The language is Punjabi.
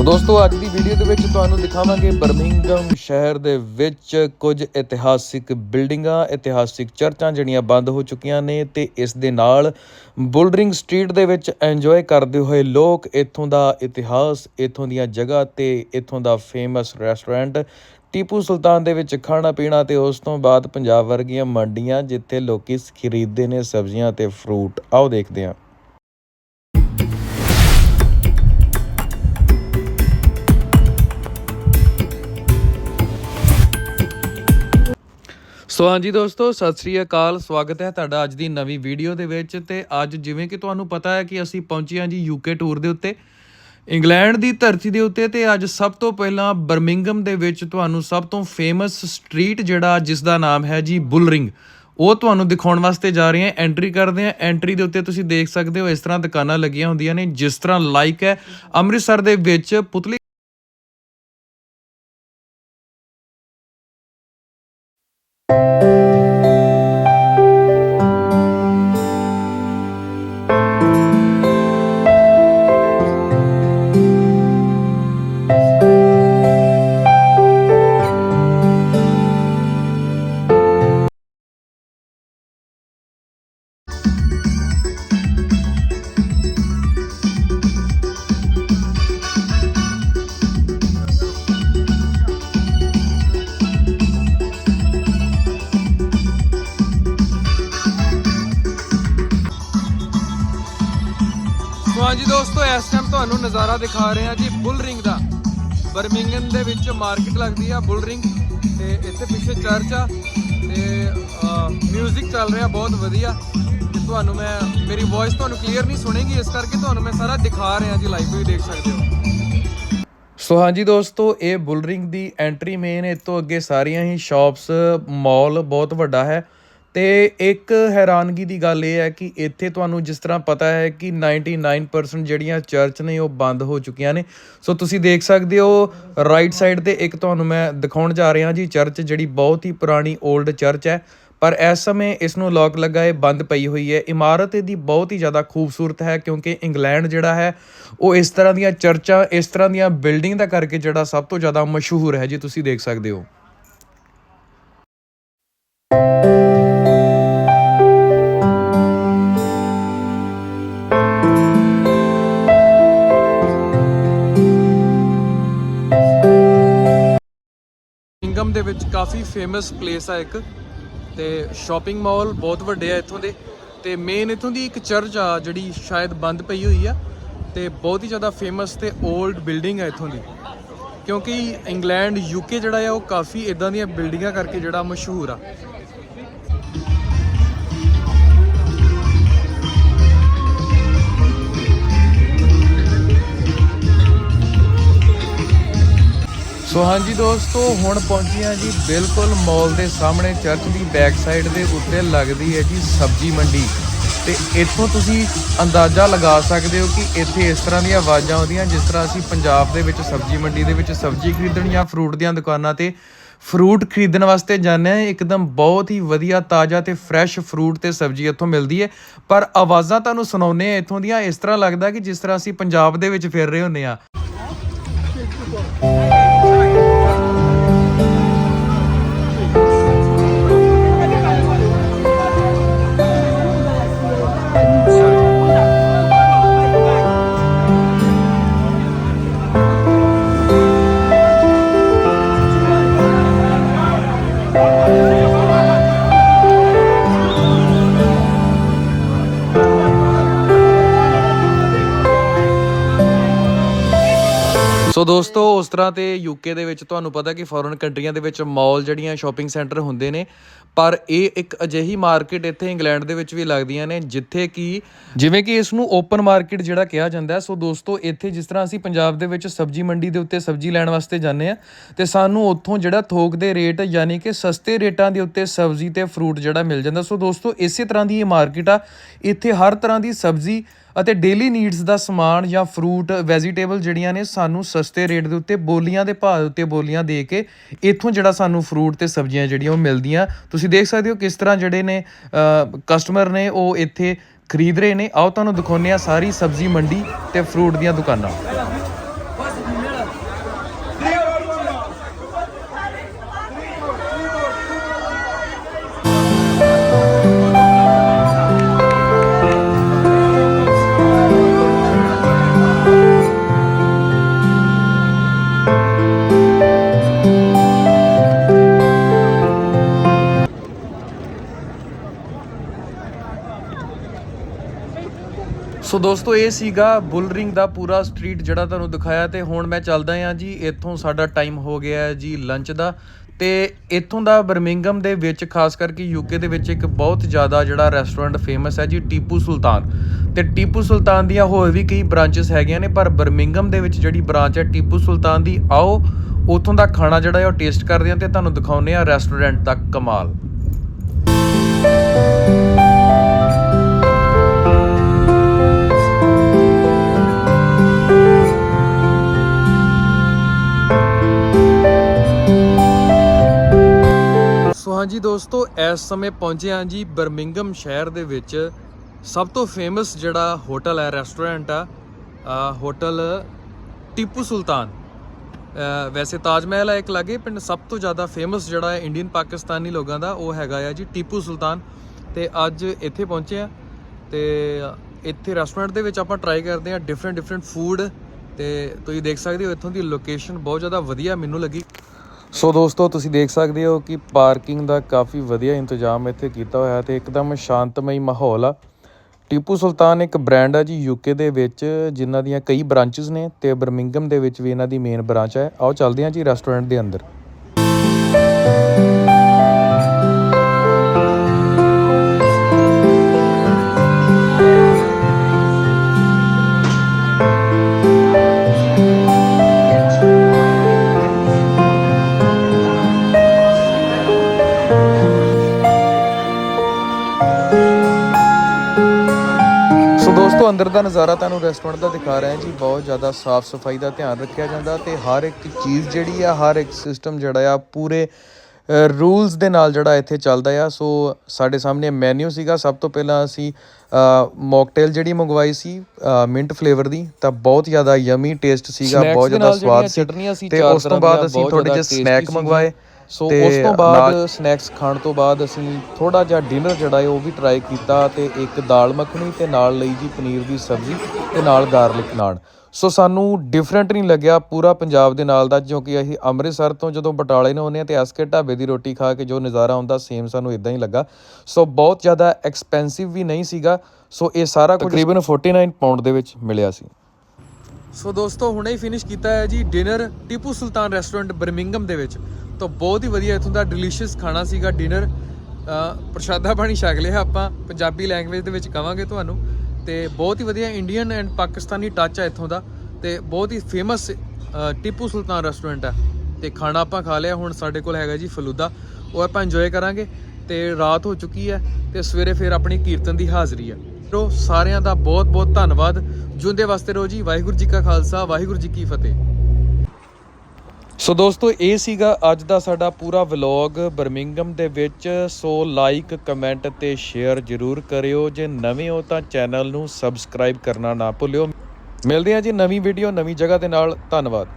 ਸੋ ਦੋਸਤੋ, ਅੱਜ ਦੀ ਵੀਡੀਓ ਦੇ ਵਿੱਚ ਤੁਹਾਨੂੰ ਦਿਖਾਵਾਂਗੇ ਬਰਮਿੰਗਮ ਸ਼ਹਿਰ ਦੇ ਵਿੱਚ ਕੁਝ ਇਤਿਹਾਸਿਕ ਬਿਲਡਿੰਗਾਂ, ਇਤਿਹਾਸਿਕ ਚਰਚਾਂ ਜਿਹੜੀਆਂ ਬੰਦ ਹੋ ਚੁੱਕੀਆਂ ਨੇ ਤੇ ਇਸ ਦੇ ਨਾਲ ਬੁਲਡਰਿੰਗ ਸਟਰੀਟ ਦੇ ਵਿੱਚ ਐਂਜੋਏ ਕਰਦੇ ਹੋਏ ਲੋਕ ਇੱਥੋਂ ਦਾ ਇਤਿਹਾਸ, ਇੱਥੋਂ ਦੀਆਂ ਜਗ੍ਹਾ ਤੇ ਇੱਥੋਂ ਦਾ ਫੇਮਸ ਰੈਸਟੋਰੈਂਟ ਟੀਪੂ ਸੁਲਤਾਨ ਦੇ ਵਿੱਚ ਖਾਣਾ ਪੀਣਾ ਤੇ ਉਸ ਤੋਂ ਬਾਅਦ ਪੰਜਾਬ ਵਰਗੀਆਂ ਮੰਡੀਆਂ ਜਿੱਥੇ ਲੋਕੀ ਖਰੀਦਦੇ ਨੇ ਸਬਜ਼ੀਆਂ ਤੇ ਫਰੂਟ ਆਓ ਦੇਖਦੇ ਹਾਂ। ਸੋ ਹਾਂਜੀ ਦੋਸਤੋ, ਸਤਿ ਸ੍ਰੀ ਅਕਾਲ। ਸਵਾਗਤ ਹੈ ਤੁਹਾਡਾ ਅੱਜ ਦੀ ਨਵੀਂ ਵੀਡੀਓ ਦੇ ਵਿੱਚ ਤੇ ਅੱਜ ਜਿਵੇਂ ਕਿ ਤੁਹਾਨੂੰ ਪਤਾ ਹੈ ਕਿ ਅਸੀਂ ਪਹੁੰਚੇ ਹਾਂ ਜੀ ਯੂਕੇ ਟੂਰ ਦੇ ਉੱਤੇ, ਇੰਗਲੈਂਡ ਦੀ ਧਰਤੀ ਦੇ ਉੱਤੇ ਤੇ ਅੱਜ ਸਭ ਤੋਂ ਪਹਿਲਾਂ ਬਰਮਿੰਗਮ ਦੇ ਵਿੱਚ ਤੁਹਾਨੂੰ ਸਭ ਤੋਂ ਫੇਮਸ ਸਟਰੀਟ ਜਿਹੜਾ ਜਿਸ ਦਾ ਨਾਮ ਹੈ ਜੀ ਬੁਲਰਿੰਗ, ਉਹ ਤੁਹਾਨੂੰ ਦਿਖਾਉਣ ਵਾਸਤੇ ਜਾ ਰਹੇ ਹਾਂ। ਐਂਟਰੀ ਕਰਦੇ ਹਾਂ। ਐਂਟਰੀ ਦੇ ਉੱਤੇ ਤੁਸੀਂ ਦੇਖ ਸਕਦੇ ਹੋ ਇਸ ਤਰ੍ਹਾਂ ਦੁਕਾਨਾਂ ਲੱਗੀਆਂ ਹੁੰਦੀਆਂ ਨੇ, ਜਿਸ ਤਰ੍ਹਾਂ ਲਾਈਕ ਹੈ। ਅੰਮ੍ਰਿਤਸਰ ਦੇ ਵਿੱਚ ਪੁਤਲੀ ਸੋ ਹਾਂਜੀ ਦੋਸਤੋ, ਇਸ ਟਾਈਮ ਤੁਹਾਨੂੰ ਨਜ਼ਾਰਾ ਦਿਖਾ ਰਹੇ ਹਾਂ ਜੀ ਬੁਲ ਰਿੰਗ ਦਾ। ਬਰਮਿੰਗਮ ਦੇ ਵਿੱਚ ਮਾਰਕੀਟ ਲੱਗਦੀ ਆ ਬੁਲ ਰਿੰਗ ਤੇ ਇੱਥੇ ਪਿੱਛੇ ਚਰਚ ਆ ਤੇ 뮤직 ਚੱਲ ਰਿਹਾ ਬਹੁਤ ਵਧੀਆ। ਤੇ ਤੁਹਾਨੂੰ ਮੈਂ, ਮੇਰੀ ਵੌਇਸ ਤੁਹਾਨੂੰ ਕਲੀਅਰ ਨਹੀਂ ਸੁਣੇਗੀ, ਇਸ ਕਰਕੇ ਤੁਹਾਨੂੰ ਮੈਂ ਸਾਰਾ ਦਿਖਾ ਰਿਹਾ ਜੀ ਲਾਈਵ ਵੀ ਦੇਖ ਸਕਦੇ ਹੋ। ਸੋ ਹਾਂਜੀ ਦੋਸਤੋ, ਇਹ ਬੁਲਰਿੰਗ ਦੀ ਐਂਟਰੀ ਮੇਨ ਇਸ ਤੋਂ ਅੱਗੇ ਸਾਰੀਆਂ ਹੀ ਸ਼ਾਪਸ ਮਾਲ ਬਹੁਤ ਵੱਡਾ ਹੈ। ਤੇ ਇੱਕ ਹੈਰਾਨਗੀ ਦੀ ਗੱਲ ਇਹ ਹੈ ਕਿ ਇੱਥੇ ਤੁਹਾਨੂੰ ਜਿਸ ਤਰ੍ਹਾਂ ਪਤਾ ਹੈ ਕਿ 99% ਜਿਹੜੀਆਂ ਚਰਚ ਨੇ ਉਹ ਬੰਦ ਹੋ ਚੁੱਕੀਆਂ ਨੇ। ਸੋ ਤੁਸੀਂ ਦੇਖ ਸਕਦੇ ਹੋ ਰਾਈਟ ਸਾਈਡ ਤੇ ਇੱਕ ਤੁਹਾਨੂੰ ਮੈਂ ਦਿਖਾਉਣ ਜਾ ਰਿਹਾ ਜੀ ਚਰਚ ਜਿਹੜੀ ਬਹੁਤ ਹੀ ਪੁਰਾਣੀ 올ਡ ਚਰਚ ਹੈ। ਪਰ ਇਸ ਸਮੇਂ ਇਸ ਨੂੰ ਲੋਕ ਲੱਗਾ ਹੈ ਬੰਦ ਪਈ ਹੋਈ ਹੈ। ਇਮਾਰਤ ਇਹਦੀ ਬਹੁਤ ਹੀ ਜ਼ਿਆਦਾ ਖੂਬਸੂਰਤ ਹੈ ਕਿਉਂਕਿ ਇੰਗਲੈਂਡ ਜਿਹੜਾ ਹੈ, ਉਹ ਇਸ ਤਰ੍ਹਾਂ ਦੀਆਂ ਚਰਚਾਂ, ਇਸ ਤਰ੍ਹਾਂ ਦੀਆਂ ਬਿਲਡਿੰਗ ਦਾ ਕਰਕੇ ਜਿਹੜਾ ਸਭ ਤੋਂ ਜ਼ਿਆਦਾ ਮਸ਼ਹੂਰ ਹੈ ਜੀ, ਤੁਸੀਂ ਦੇਖ ਸਕਦੇ ਹੋ। ਇੰਗਮ ਦੇ ਵਿੱਚ ਕਾਫੀ ਫੇਮਸ ਪਲੇਸ ਆ ਇੱਕ। ਤੇ ਸ਼ਾਪਿੰਗ ਮਾਲ ਬਹੁਤ ਵੱਡੇ ਆ ਇੱਥੋਂ ਦੇ। ਤੇ ਮੇਨ ਇੱਥੋਂ ਦੀ ਇੱਕ ਚਰਚ ਆ ਜਿਹੜੀ ਸ਼ਾਇਦ ਬੰਦ ਪਈ ਹੋਈ ਆ। ਤੇ ਬਹੁਤ ਹੀ ਜ਼ਿਆਦਾ ਫੇਮਸ ਤੇ 올ਡ ਬਿਲਡਿੰਗ ਆ ਇੱਥੋਂ ਦੀ। ਕਿਉਂਕਿ ਇੰਗਲੈਂਡ ਯੂਕੇ ਜਿਹੜਾ ਆ, ਉਹ ਕਾਫੀ ਇਦਾਂ ਦੀਆਂ ਬਿਲਡਿੰਗਾਂ ਕਰਕੇ ਜਿਹੜਾ ਮਸ਼ਹੂਰ ਆ। ਸੋ ਹਾਂਜੀ ਦੋਸਤੋ, ਹੁਣ ਪਹੁੰਚੇ ਹਾਂ ਜੀ ਬਿਲਕੁਲ ਮਾਲ ਦੇ ਸਾਹਮਣੇ, ਚਰਚ ਦੀ ਬੈਕ ਸਾਈਡ ਦੇ ਉੱਤੇ ਲੱਗਦੀ ਹੈ ਜੀ ਸਬਜ਼ੀ ਮੰਡੀ। ਤੇ ਇੱਥੋਂ ਤੁਸੀਂ ਅੰਦਾਜ਼ਾ ਲਗਾ ਸਕਦੇ ਹੋ ਕਿ ਇੱਥੇ ਇਸ ਤਰ੍ਹਾਂ ਦੀਆਂ ਆਵਾਜ਼ਾਂ ਆਉਂਦੀਆਂ, ਜਿਸ ਤਰ੍ਹਾਂ ਅਸੀਂ ਪੰਜਾਬ ਦੇ ਵਿੱਚ ਸਬਜ਼ੀ ਮੰਡੀ ਦੇ ਵਿੱਚ ਸਬਜ਼ੀ ਖਰੀਦਣ ਜਾਂ ਫਰੂਟ ਦੀਆਂ ਦੁਕਾਨਾਂ ਤੇ ਫਰੂਟ ਖਰੀਦਣ ਵਾਸਤੇ ਜਾਂਦੇ ਆ ਇੱਕਦਮ ਬਹੁਤ ਹੀ ਵਧੀਆ, ਤਾਜ਼ਾ ਤੇ ਫਰੈਸ਼ ਫਰੂਟ ਤੇ ਸਬਜ਼ੀ ਇੱਥੋਂ ਮਿਲਦੀ ਹੈ। ਪਰ ਆਵਾਜ਼ਾਂ ਤੁਹਾਨੂੰ ਸੁਣਾਉਨੇ ਆ ਇੱਥੋਂ ਦੀਆਂ ਇਸ ਤਰ੍ਹਾਂ ਲੱਗਦਾ ਕਿ ਜਿਸ ਤਰ੍ਹਾਂ ਅਸੀਂ ਪੰਜਾਬ ਦੇ ਵਿੱਚ ਫਿਰ ਰਹੇ ਹੁੰਨੇ ਆ ਦੋਸਤੋ, ਉਸ ਤਰ੍ਹਾਂ ਤੇ ਯੂਕੇ ਦੇ ਵਿੱਚ ਤੁਹਾਨੂੰ ਪਤਾ ਕਿ ਫੋਰਨ ਕੰਟਰੀਆਂ ਦੇ ਵਿੱਚ ਮਾਲ ਜਿਹੜੀਆਂ ਸ਼ਾਪਿੰਗ ਸੈਂਟਰ ਹੁੰਦੇ ਨੇ, ਪਰ ਇਹ ਇੱਕ ਅਜਿਹੀ ਮਾਰਕੀਟ ਇੱਥੇ ਇੰਗਲੈਂਡ ਦੇ ਵਿੱਚ ਵੀ ਲੱਗਦੀਆਂ ਨੇ, ਜਿੱਥੇ ਕਿ ਜਿਵੇਂ ਕਿ ਇਸ ਨੂੰ ਓਪਨ ਮਾਰਕੀਟ ਜਿਹੜਾ ਕਿਹਾ ਜਾਂਦਾ ਹੈ। ਸੋ ਦੋਸਤੋ, ਇੱਥੇ ਜਿਸ ਤਰ੍ਹਾਂ ਅਸੀਂ ਪੰਜਾਬ ਦੇ ਵਿੱਚ ਸਬਜ਼ੀ ਮੰਡੀ ਦੇ ਉੱਤੇ ਸਬਜ਼ੀ ਲੈਣ ਵਾਸਤੇ ਜਾਂਦੇ ਆ ਤੇ ਸਾਨੂੰ ਉੱਥੋਂ ਜਿਹੜਾ ਥੋਕ ਦੇ ਰੇਟ ਯਾਨੀ ਕਿ ਸਸਤੇ ਰੇਟਾਂ ਦੇ ਉੱਤੇ ਸਬਜ਼ੀ ਤੇ ਫਰੂਟ ਜਿਹੜਾ ਮਿਲ ਜਾਂਦਾ। ਸੋ ਦੋਸਤੋ, ਇਸੇ ਤਰ੍ਹਾਂ ਦੀ ਇਹ ਮਾਰਕੀਟ ਆ। ਇੱਥੇ ਹਰ ਤਰ੍ਹਾਂ ਦੀ ਸਬਜ਼ੀ ਅਤੇ ਡੇਲੀ ਨੀਡਸ ਦਾ ਸਮਾਨ ਜਾਂ ਫਰੂਟ ਵੈਜੀਟੇਬਲ ਜਿਹੜੀਆਂ ਨੇ ਸਾਨੂੰ ਸਸਤੇ ਰੇਟ ਦੇ ਉੱਤੇ ਬੋਲੀਆਂ ਦੇ ਭਾਅ ਉੱਤੇ ਬੋਲੀਆਂ ਦੇ ਕੇ ਇੱਥੋਂ ਜਿਹੜਾ ਸਾਨੂੰ ਫਰੂਟ ਤੇ ਸਬਜ਼ੀਆਂ ਜਿਹੜੀਆਂ ਉਹ ਮਿਲਦੀਆਂ। ਤੁਸੀਂ ਦੇਖ ਸਕਦੇ ਹੋ ਕਿਸ ਤਰ੍ਹਾਂ ਜਿਹੜੇ ਨੇ ਕਸਟਮਰ ਨੇ ਉਹ ਇੱਥੇ ਖਰੀਦ ਰਹੇ ਨੇ। ਆਓ ਤੁਹਾਨੂੰ ਦਿਖਾਉਂਦੇ ਆ ਸਾਰੀ ਸਬਜ਼ੀ ਮੰਡੀ ਤੇ ਫਰੂਟ ਦੀਆਂ ਦੁਕਾਨਾਂ। ਦੋਸਤੋ, ਇਹ ਸੀਗਾ ਬੁਲਰਿੰਗ ਦਾ ਪੂਰਾ ਸਟਰੀਟ ਜਿਹੜਾ ਤੁਹਾਨੂੰ ਦਿਖਾਇਆ ਤੇ ਹੁਣ ਮੈਂ ਚੱਲਦਾ ਹਾਂ ਜੀ, ਇੱਥੋਂ ਸਾਡਾ ਟਾਈਮ ਹੋ ਗਿਆ ਜੀ ਲੰਚ ਦਾ। ਤੇ ਇੱਥੋਂ ਦਾ ਬਰਮਿੰਗਮ ਦੇ ਵਿੱਚ, ਖਾਸ ਕਰਕੇ ਯੂਕੇ ਦੇ ਵਿੱਚ ਇੱਕ ਬਹੁਤ ਜ਼ਿਆਦਾ ਜਿਹੜਾ ਰੈਸਟੋਰੈਂਟ ਫੇਮਸ ਹੈ ਜੀ, ਟੀਪੂ ਸੁਲਤਾਨ। ਤੇ ਟੀਪੂ ਸੁਲਤਾਨ ਦੀਆਂ ਹੋਰ ਵੀ ਕਈ ਬ੍ਰਾਂਚਸ ਹੈਗੀਆਂ ਨੇ, ਪਰ ਬਰਮਿੰਗਮ ਦੇ ਵਿੱਚ ਜਿਹੜੀ ਬ੍ਰਾਂਚ ਹੈ ਟੀਪੂ ਸੁਲਤਾਨ ਦੀ, ਆਓ ਉੱਥੋਂ ਦਾ ਖਾਣਾ ਜਿਹੜਾ ਹੈ ਉਹ ਟੇਸਟ ਕਰਦੇ ਹਾਂ ਤੇ ਤੁਹਾਨੂੰ ਦਿਖਾਉਂਦੇ ਆ ਰੈਸਟੋਰੈਂਟ ਦਾ ਕਮਾਲ। ਹਾਂਜੀ ਦੋਸਤੋ, ਇਸ ਸਮੇਂ ਪਹੁੰਚੇ ਹਾਂ ਜੀ ਬਰਮਿੰਗਮ ਸ਼ਹਿਰ ਦੇ ਵਿੱਚ। ਸਭ ਤੋਂ ਫੇਮਸ ਜਿਹੜਾ ਹੋਟਲ ਹੈ ਰੈਸਟੋਰੈਂਟ ਆ ਹੋਟਲ ਟੀਪੂ ਸੁਲਤਾਨ। ਵੈਸੇ ਤਾਜ ਮਹਿਲ ਹੈ ਇੱਕ ਲਾਗੇ, ਪਿੰਡ ਸਭ ਤੋਂ ਜ਼ਿਆਦਾ ਫੇਮਸ ਜਿਹੜਾ ਹੈ ਇੰਡੀਅਨ ਪਾਕਿਸਤਾਨੀ ਲੋਕਾਂ ਦਾ, ਉਹ ਹੈਗਾ ਆ ਜੀ ਟੀਪੂ ਸੁਲਤਾਨ। ਤੇ ਅੱਜ ਇੱਥੇ ਪਹੁੰਚੇ ਆ ਤੇ ਇੱਥੇ ਰੈਸਟੋਰੈਂਟ ਦੇ ਵਿੱਚ ਆਪਾਂ ਟਰਾਈ ਕਰਦੇ ਆ ਡਿਫਰੈਂਟ ਡਿਫਰੈਂਟ ਫੂਡ ਤੇ ਤੁਸੀਂ ਦੇਖ ਸਕਦੇ ਹੋ ਇੱਥੋਂ ਦੀ ਲੋਕੇਸ਼ਨ ਬਹੁਤ ਜ਼ਿਆਦਾ ਵਧੀਆ ਮੈਨੂੰ ਲੱਗੀ। ਸੋ ਦੋਸਤੋ, ਤੁਸੀਂ ਦੇਖ ਸਕਦੇ ਹੋ ਕਿ ਪਾਰਕਿੰਗ ਦਾ ਕਾਫੀ ਵਧੀਆ ਇੰਤਜ਼ਾਮ ਇੱਥੇ ਕੀਤਾ ਹੋਇਆ ਹੈ ਤੇ ਇੱਕਦਮ ਸ਼ਾਂਤਮਈ ਮਾਹੌਲ ਆ। ਟੀਪੂ ਸੁਲਤਾਨ ਇੱਕ ਬ੍ਰਾਂਡ ਆ ਜੀ ਯੂਕੇ ਦੇ ਵਿੱਚ, ਜਿਨ੍ਹਾਂ ਦੀਆਂ ਕਈ ਬ੍ਰਾਂਚਸ ਨੇ ਤੇ ਬਰਮਿੰਗਮ ਦੇ ਵਿੱਚ ਵੀ ਇਹਨਾਂ ਦੀ ਮੇਨ ਬ੍ਰਾਂਚ ਹੈ ਆਓ ਚੱਲਦੇ ਹਾਂ ਜੀ ਰੈਸਟੋਰੈਂਟ ਦੇ ਅੰਦਰ। ਦੋਸਤੋ ਅੰਦਰ ਦਾ ਨਜ਼ਾਰਾ ਤੁਹਾਨੂੰ ਰੈਸਟੋਰੈਂਟ ਦਾ ਦਿਖਾ ਰਹੇ ਹਾਂ ਜੀ। ਬਹੁਤ ਜ਼ਿਆਦਾ ਸਾਫ਼ ਸਫ਼ਾਈ ਦਾ ਧਿਆਨ ਰੱਖਿਆ ਜਾਂਦਾ ਤੇ ਹਰ ਇੱਕ ਚੀਜ਼ ਜਿਹੜੀ ਆ ਹਰ ਇੱਕ ਸਿਸਟਮ ਜਿਹੜਾ ਆ ਪੂਰੇ ਰੂਲਸ ਦੇ ਨਾਲ ਜਿਹੜਾ ਇੱਥੇ ਚੱਲਦਾ ਆ। ਸੋ ਸਾਡੇ ਸਾਹਮਣੇ ਮੈਨੂ ਸੀਗਾ। ਸਭ ਤੋਂ ਪਹਿਲਾਂ ਅਸੀਂ ਮੌਕਟੇਲ ਜਿਹੜੀ ਮੰਗਵਾਈ ਸੀ ਮਿੰਟ ਫਲੇਵਰ ਦੀ ਤਾਂ ਬਹੁਤ ਜ਼ਿਆਦਾ ਯਮੀ ਟੇਸਟ ਸੀਗਾ ਬਹੁਤ ਜ਼ਿਆਦਾ ਸਵਾਦ ਸੀ ਤੇ ਉਸ ਤੋਂ ਬਾਅਦ ਅਸੀਂ ਥੋੜੇ ਜਿਹੇ ਸਨੈਕ ਮੰਗਵਾਏ। ਸੋ ਉਸ ਤੋਂ ਬਾਅਦ ਸਨੈਕਸ ਖਾਣ ਤੋਂ ਬਾਅਦ ਅਸੀਂ ਥੋੜਾ ਜਿਹਾ ਡਿਨਰ ਜਿਹੜਾ ਹੈ ਉਹ ਵੀ ਟਰਾਈ ਕੀਤਾ ਤੇ ਇੱਕ ਦਾਲ ਮੱਖਣੀ ਤੇ ਨਾਲ ਲਈ ਜੀ ਪਨੀਰ ਦੀ ਸਬਜ਼ੀ ਤੇ ਨਾਲ ਗਾਰਲਿਕ ਨਾਨ ਸੋ ਸਾਨੂੰ ਡਿਫਰੈਂਟ ਨਹੀਂ ਲੱਗਿਆ ਪੂਰਾ ਪੰਜਾਬ ਦੇ ਨਾਲ ਦਾ ਕਿਉਂਕਿ ਅਸੀਂ ਅੰਮ੍ਰਿਤਸਰ ਤੋਂ ਜਦੋਂ ਬਟਾਲੇ ਨੂੰ ਆਉਂਦੇ ਹਾਂ ਤੇ ਐਸਕੇ ਢਾਬੇ ਦੀ ਰੋਟੀ ਖਾ ਕੇ ਜੋ ਨਜ਼ਾਰਾ ਆਉਂਦਾ ਸੇਮ ਸਾਨੂੰ ਇਦਾਂ ਹੀ ਲੱਗਾ। ਸੋ ਬਹੁਤ ਜ਼ਿਆਦਾ ਐਕਸਪੈਂਸਿਵ ਵੀ ਨਹੀਂ ਸੀਗਾ ਸੋ ਇਹ ਸਾਰਾ ਕੁਝ ਤਕਰੀਬਨ 49 ਪਾਉਂਡ ਦੇ ਵਿੱਚ ਮਿਲਿਆ ਸੀ। ਸੋ ਦੋਸਤੋ, ਹੁਣੇ ਹੀ ਫਿਨਿਸ਼ ਕੀਤਾ ਹੈ ਜੀ dinner Tipu Sultan restaurant Birmingham ਦੇ ਵਿੱਚ। ਤਾਂ ਬਹੁਤ ਹੀ ਵਧੀਆ ਇਥੋਂ ਦਾ ਡਿਲੀਸ਼ੀਅਸ ਖਾਣਾ ਸੀਗਾ ਡਿਨਰ ਪ੍ਰਸ਼ਾਦਾ ਪਾਣੀ ਛਕ ਲਿਆ ਆਪਾਂ, ਪੰਜਾਬੀ ਲੈਂਗੁਏਜ ਦੇ ਵਿੱਚ ਕਵਾਂਗੇ ਤੁਹਾਨੂੰ। ਤੇ ਬਹੁਤ ਹੀ ਵਧੀਆ ਇੰਡੀਅਨ ਐਂਡ ਪਾਕਿਸਤਾਨੀ ਟੱਚ ਹੈ ਇਥੋਂ ਦਾ। ਤੇ ਬਹੁਤ ਹੀ ਫੇਮਸ ਟੀਪੂ ਸੁਲਤਾਨ ਰੈਸਟੋਰੈਂਟ ਹੈ ਤੇ ਖਾਣਾ ਆਪਾਂ ਖਾ ਲਿਆ, ਹੁਣ ਸਾਡੇ ਕੋਲ ਹੈਗਾ ਜੀ ਫਲੂਦਾ। ਉਹ ਆਪਾਂ ਇੰਜੋਏ ਕਰਾਂਗੇ। ਤੇ ਰਾਤ ਹੋ ਚੁੱਕੀ ਹੈ ਤੇ ਸਵੇਰੇ ਫਿਰ ਆਪਣੀ ਕੀਰਤਨ ਦੀ ਹਾਜ਼ਰੀ ਹੈ ਤੋ ਸਾਰਿਆਂ ਦਾ ਬਹੁਤ ਬਹੁਤ ਧੰਨਵਾਦ। ਜੁੰਦੇ ਵਾਸਤੇ ਰਹੋ ਜੀ। ਵਾਹਿਗੁਰੂ ਜੀ ਕਾ ਖਾਲਸਾ, ਵਾਹਿਗੁਰੂ ਜੀ ਕੀ ਫਤਿਹ। ਸੋ ਦੋਸਤੋ, ਇਹ ਸੀਗਾ ਅੱਜ ਦਾ ਸਾਡਾ ਪੂਰਾ ਵਲੌਗ। ਬਰਮਿੰਗਮ ਦੇ ਵਿੱਚ ਸੋ ਲਾਈਕ ਕਮੈਂਟ ਤੇ ਸ਼ੇਅਰ ਜਰੂਰ ਕਰਿਓ। ਜੇ ਨਵੇਂ ਹੋ ਤਾਂ ਚੈਨਲ ਨੂੰ ਸਬਸਕ੍ਰਾਈਬ ਕਰਨਾ ਨਾ ਭੁੱਲਿਓ। ਮਿਲਦੇ ਹਾਂ ਜੀ ਨਵੀਂ ਵੀਡੀਓ ਨਵੀਂ ਜਗ੍ਹਾ ਦੇ ਨਾਲ। ਧੰਨਵਾਦ।